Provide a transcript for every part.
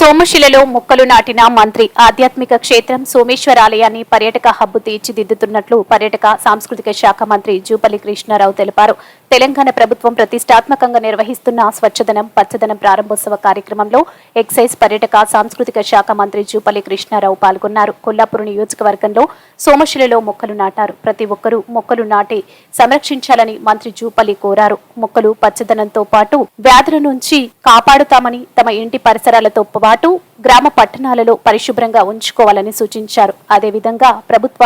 సోమశిలలో మొక్కలు నాటిన మంత్రి ఆధ్యాత్మిక క్షేత్రం సోమేశ్వర ఆలయాన్ని పర్యాటక హబ్బు తీర్చిదిద్దుతున్నట్లు పర్యాటక సాంస్కృతిక శాఖ మంత్రి జూపల్లి కృష్ణారావు తెలిపారు. తెలంగాణ ప్రభుత్వం ప్రతిష్టాత్మకంగా నిర్వహిస్తున్న స్వచ్ఛదనం పచ్చదనం ప్రారంభోత్సవ కార్యక్రమంలో ఎక్సైజ్ పర్యటక సాంస్కృతిక శాఖ మంత్రి జూపల్లి కృష్ణారావు పాల్గొన్నారు. కొల్లాపూర్ నియోజకవర్గంలో సోమశిలలో మొక్కలు నాటారు. ప్రతి ఒక్కరూ మొక్కలు నాటి సంరక్షించాలని మంత్రి జూపల్లి కోరారు. మొక్కలు పచ్చదనంతో పాటు వ్యాధుల నుంచి కాపాడుతామని తమ ఇంటి పరిసరాలతో పాటు గ్రామ పట్టణాలలో పరిశుభ్రంగా ఉంచుకోవాలని సూచించారు. అదేవిధంగా ప్రభుత్వ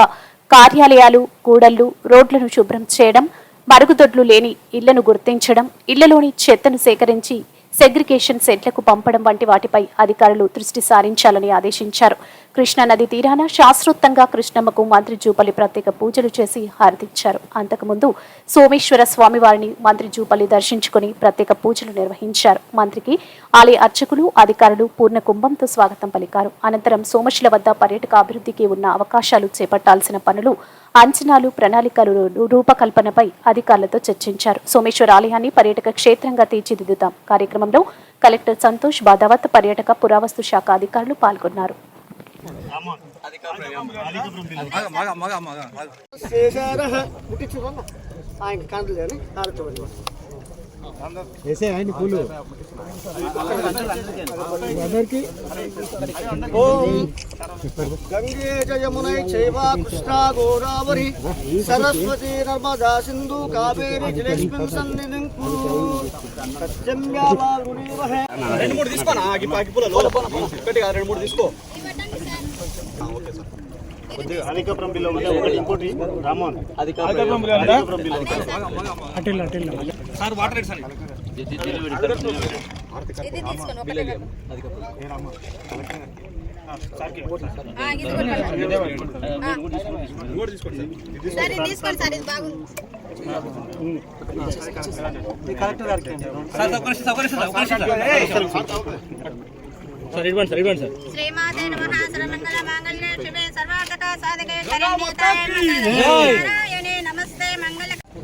కార్యాలయాలు కూడళ్ళు రోడ్లను శుభ్రం చేయడం మరుగుదొడ్లు లేని ఇళ్ళను గుర్తించడం ఇళ్ళలోని చెత్తను సేకరించి సెగ్రిగేషన్ సెట్లకు పంపడం వంటి వాటిపై అధికారులు దృష్టి సారించాలని ఆదేశించారు. కృష్ణా నది తీరాన శాస్త్రోత్తంగా కృష్ణమ్మకు మంత్రి జూపల్లి ప్రత్యేక పూజలు చేసి హారతిచ్చారు. అంతకుముందు సోమేశ్వర స్వామివారిని మంత్రి జూపల్లి దర్శించుకుని ప్రత్యేక పూజలు నిర్వహించారు. మంత్రికి ఆలయ అర్చకులు అధికారులు పూర్ణ కుంభంతో స్వాగతం పలికారు. అనంతరం సోమశిల వద్ద పర్యాటక అభివృద్ధికి ఉన్న అవకాశాలు చేపట్టాల్సిన పనులు అంచనాలు ప్రణాళికలు రూపకల్పనపై అధికారులతో చర్చించారు. సోమేశ్వర ఆలయాన్ని పర్యాటక క్షేత్రంగా తీర్చిదిద్దుతాం. కార్యక్రమంలో కలెక్టర్ సంతోష్ బాదావత్ పర్యాటక పురావస్తు శాఖ అధికారులు పాల్గొన్నారు. ఆయన కంటలు కానీ ఆడుకోండి వేసే ఆయన పూలు అందరికి గంగే జయమునై చైవ కృష్ణా గోదావరి సరస్వతి నర్మదా సింధు కావేరి జలేస్మిన్ సన్నిధిం కురు సత్యమ్యావరుణీవహే రెండు మూడు తీసుకోనా అగ్గి అగ్గి పుల్ల లోపల. గట్టిగా రెండు మూడు తీసుకో. బిల్లు ఒకటి ఇంకోటి రామోహన్ అటిల్ అటిల్. సార్ వాటర్ రేట్స్ అని ఇంకోటి తీసుకోండి సార్. సరే తీసుకోండి సార్. ఇది బాగుంది. సార్ ఒక్క నిమిషం, ఒక్క నిమిషం, ఒక్క నిమిషం సార్. సార్ ఇవ్వండి సార్ ఇవ్వండి సార్. శ్రీమాతే నమః సర్వమంగళ మాంగళ్యే శివే సర్వార్థక సాధకే శరణ్యతాయ మంగళే నారాయణే నమస్తే మంగళ జరగండి జరగండి సార్ సార్కి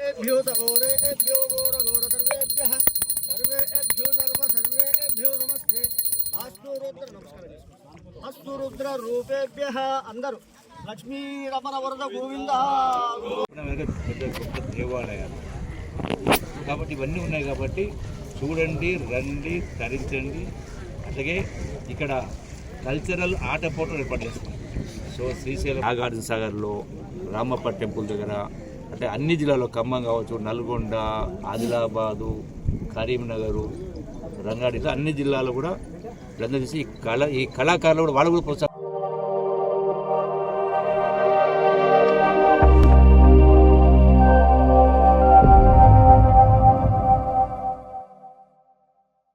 ఏభ్యో గోర గోర సర్వేభ్యః సర్వేభ్యో సర్వ సర్వేభ్యో రుద్ర నమస్కారం అస్తు అందరూ లక్ష్మీ రమణ వరద గోవింద దేవాలయాలు కాబట్టి ఇవన్నీ ఉన్నాయి కాబట్టి చూడండి రండి తరించండి. అలాగే ఇక్కడ కల్చరల్ ఆట పోటీలు ఏర్పాటు చేస్తున్నాం సో శ్రీశైలం నాగార్జున సాగర్లో రామప్ప టెంపుల్ దగ్గర అంటే అన్ని జిల్లాలో ఖమ్మం కావచ్చు నల్గొండ ఆదిలాబాదు కరీంనగరు రంగారెడ్డి అన్ని జిల్లాలో కూడా వీళ్ళందరూ తీసి ఈ కళ ఈ కళాకారులు కూడా వాళ్ళు కూడా ప్రోత్సాహం